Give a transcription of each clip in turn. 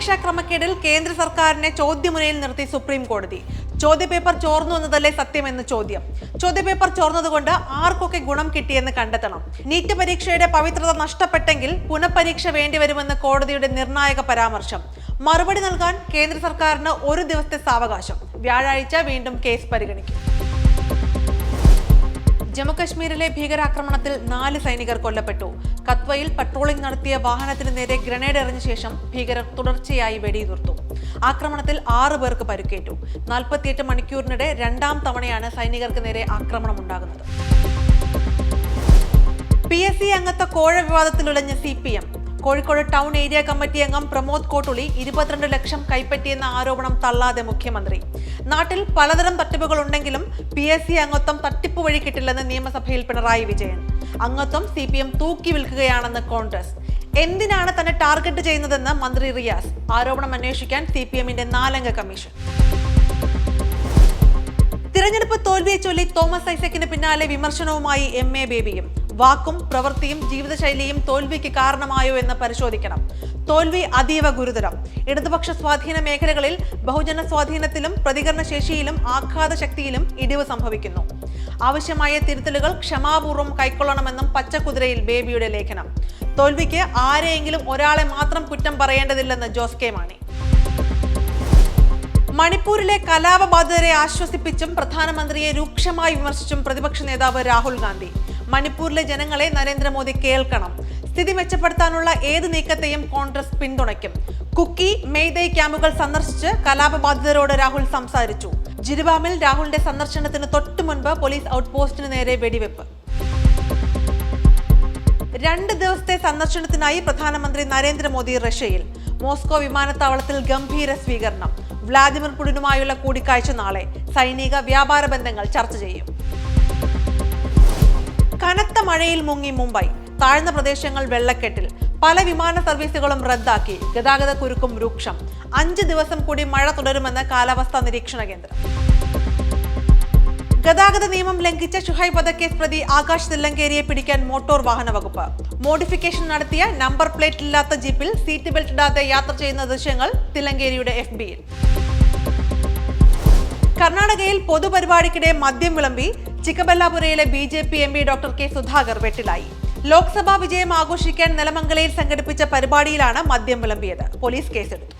പരീക്ഷാ ക്രമക്കേടിൽ കേന്ദ്ര സർക്കാരിനെ ചോദ്യമുനയിൽ നിർത്തി സുപ്രീം കോടതി. ചോദ്യപേപ്പർ ചോർന്നു എന്നതല്ലേ സത്യമെന്ന് ചോദ്യം. ചോദ്യപേപ്പർ ചോർന്നതുകൊണ്ട് ആർക്കൊക്കെ ഗുണം കിട്ടിയെന്ന് കണ്ടെത്തണം. നീറ്റ് പരീക്ഷയുടെ പവിത്രത നഷ്ടപ്പെട്ടെങ്കിൽ പുനഃപരീക്ഷ വേണ്ടിവരുമെന്ന് കോടതിയുടെ നിർണായക പരാമർശം. മറുപടി നൽകാൻ കേന്ദ്ര സർക്കാരിന് ഒരു ദിവസത്തെ സാവകാശം. വ്യാഴാഴ്ച വീണ്ടും കേസ് പരിഗണിക്കും. ജമ്മുകശ്മീരിലെ ഭീകരാക്രമണത്തിൽ നാല് സൈനികർ കൊല്ലപ്പെട്ടു. കത്വയിൽ പട്രോളിംഗ് നടത്തിയ വാഹനത്തിന് നേരെ ഗ്രനേഡ് എറിഞ്ഞ ശേഷം ഭീകരർ തുടർച്ചയായി വെടിയുതിർത്തു. ആക്രമണത്തിൽ ആറ് പേർക്ക് പരിക്കേറ്റു. നാൽപ്പത്തിയെട്ട് മണിക്കൂറിനിടെ രണ്ടാം തവണയാണ് സൈനികർക്ക് നേരെ ആക്രമണം ഉണ്ടാകുന്നത്. പി എസ് സി അംഗത്വ കോഴ വിവാദത്തിലുലഞ്ഞ C P M. Kozhikode town area committee അംഗം പ്രമോദ് കോട്ടുളി ഇരുപത്തിരണ്ട് ലക്ഷം കൈപ്പറ്റിയെന്ന ആരോപണം തള്ളാതെ മുഖ്യമന്ത്രി. നാട്ടിൽ പലതരം തട്ടിപ്പുകൾ ഉണ്ടെങ്കിലും പി എസ് സി അംഗത്വം തട്ടിപ്പ് വഴി കിട്ടില്ലെന്ന് നിയമസഭയിൽ പിണറായി വിജയൻ. അംഗത്വം സി പി എം തൂക്കി വിൽക്കുകയാണെന്ന് കോൺഗ്രസ്. എന്തിനാണ് തന്നെ ടാർഗറ്റ് ചെയ്യുന്നതെന്ന് മന്ത്രി റിയാസ്? ആരോപണം അന്വേഷിക്കാൻ സി പി എമ്മിന്റെ നാലംഗ കമ്മീഷൻ. തിരഞ്ഞെടുപ്പ് തോൽവിയെ ചൊല്ലി തോമസ് ഐസക്കിന് പിന്നാലെ വിമർശനവുമായി എം എ ബേബിയും. വാക്കും പ്രവൃത്തിയും ജീവിതശൈലിയും തോൽവിക്ക് കാരണമായോ എന്ന് പരിശോധിക്കണം. തോൽവി അതീവ ഗുരുതരം. ഇടതുപക്ഷ സ്വാധീന മേഖലകളിൽ ബഹുജന സ്വാധീനത്തിലും പ്രതികരണ ശേഷിയിലും ആഘാത ശക്തിയിലും ഇടിവ് സംഭവിക്കുന്നു. ആവശ്യമായ തിരുത്തലുകൾ ക്ഷമാപൂർവം കൈക്കൊള്ളണമെന്നും പച്ചക്കുതിരയിൽ ബേബിയുടെ ലേഖനം. തോൽവിക്ക് ആരെയെങ്കിലും ഒരാളെ മാത്രം കുറ്റം പറയേണ്ടതില്ലെന്ന് ജോസ് കെ മാണി. മണിപ്പൂരിലെ കലാപബാധിതരെ ആശ്വസിപ്പിച്ചും പ്രധാനമന്ത്രിയെ രൂക്ഷമായി വിമർശിച്ചും പ്രതിപക്ഷ നേതാവ് രാഹുൽ ഗാന്ധി. മണിപ്പൂരിലെ ജനങ്ങളെ നരേന്ദ്രമോദി കേൾക്കണം. സ്ഥിതി മെച്ചപ്പെടുത്താനുള്ള ഏത് നീക്കത്തെയും കോൺഗ്രസ് പിന്തുണയ്ക്കും. കുക്കി മെയ്തൈ ക്യാമ്പുകൾ സന്ദർശിച്ച് കലാപബാധിതരോട് രാഹുൽ സംസാരിച്ചു. ജിരുബാമിൽ രാഹുലിന്റെ സന്ദർശനത്തിന് തൊട്ടു മുൻപ് പോലീസ് ഔട്ട് ഔട്ട്പോസ്റ്റിന് നേരെ വെടിവെപ്പ്. രണ്ട് ദിവസത്തെ സന്ദർശനത്തിനായി പ്രധാനമന്ത്രി നരേന്ദ്രമോദി റഷ്യയിൽ. മോസ്കോ വിമാനത്താവളത്തിൽ ഗംഭീര സ്വീകരണം. വ്ളാദിമിർ പുടിനുമായുള്ള കൂടിക്കാഴ്ച നാളെ. സൈനിക വ്യാപാര ബന്ധങ്ങൾ ചർച്ച ചെയ്യും. കനത്ത മഴയിൽ മുങ്ങി മുംബൈ. താഴ്ന്ന പ്രദേശങ്ങൾ വെള്ളക്കെട്ടിൽ. പല വിമാന സർവീസുകളും റദ്ദാക്കി. ഗതാഗത കുരുക്കും രൂക്ഷം. അഞ്ച് ദിവസം കൂടി മഴ തുടരുമെന്ന് കാലാവസ്ഥാ നിരീക്ഷണ കേന്ദ്രം. ഗതാഗത നിയമം ലംഘിച്ച ഷുഹൈബ് വധക്കേസ് പ്രതി ആകാശ് തില്ലങ്കേരിയെ പിടിക്കാൻ മോട്ടോർ വാഹന വകുപ്പ്. മോഡിഫിക്കേഷൻ നടത്തിയ നമ്പർ പ്ലേറ്റ് ഇല്ലാത്ത ജീപ്പിൽ സീറ്റ് ബെൽറ്റ് ഇടാതെ യാത്ര ചെയ്യുന്ന ദൃശ്യങ്ങൾ തില്ലങ്കേരിയുടെ എഫ് ബിയിൽ കർണാടകയിൽ പൊതുപരിപാടിക്കിടെ മദ്യം വിളമ്പി ചിക്കബല്ലാപുരയിലെ B J P M P doctor K Sudhakar വെട്ടിലായി. Lok Sabha വിജയം ആഘോഷിക്കാൻ നിലമംഗലയിൽ സംഘടിപ്പിച്ച പരിപാടിയിലാണ് മദ്യം വിളമ്പിയത്. പോലീസ് കേസെടുത്തു.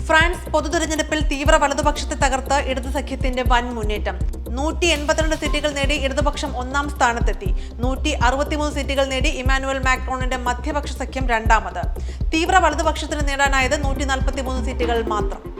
ഫ്രാൻസ് പൊതുതെരഞ്ഞെടുപ്പിൽ തീവ്ര വലതുപക്ഷത്തെ തകർത്ത് ഇടതു സഖ്യത്തിന്റെ വൻ മുന്നേറ്റം. നൂറ്റി എൺപത്തിരണ്ട് സീറ്റുകൾ നേടി ഇടതുപക്ഷം ഒന്നാം സ്ഥാനത്തെത്തി. നൂറ്റി അറുപത്തിമൂന്ന് സീറ്റുകൾ നേടി ഇമാനുവൽ മാക്രോണിന്റെ മധ്യപക്ഷ സഖ്യം രണ്ടാമത്. തീവ്ര വലതുപക്ഷത്തിന് നേടാനായത് നൂറ്റി നാൽപ്പത്തിമൂന്ന് സീറ്റുകൾ മാത്രം.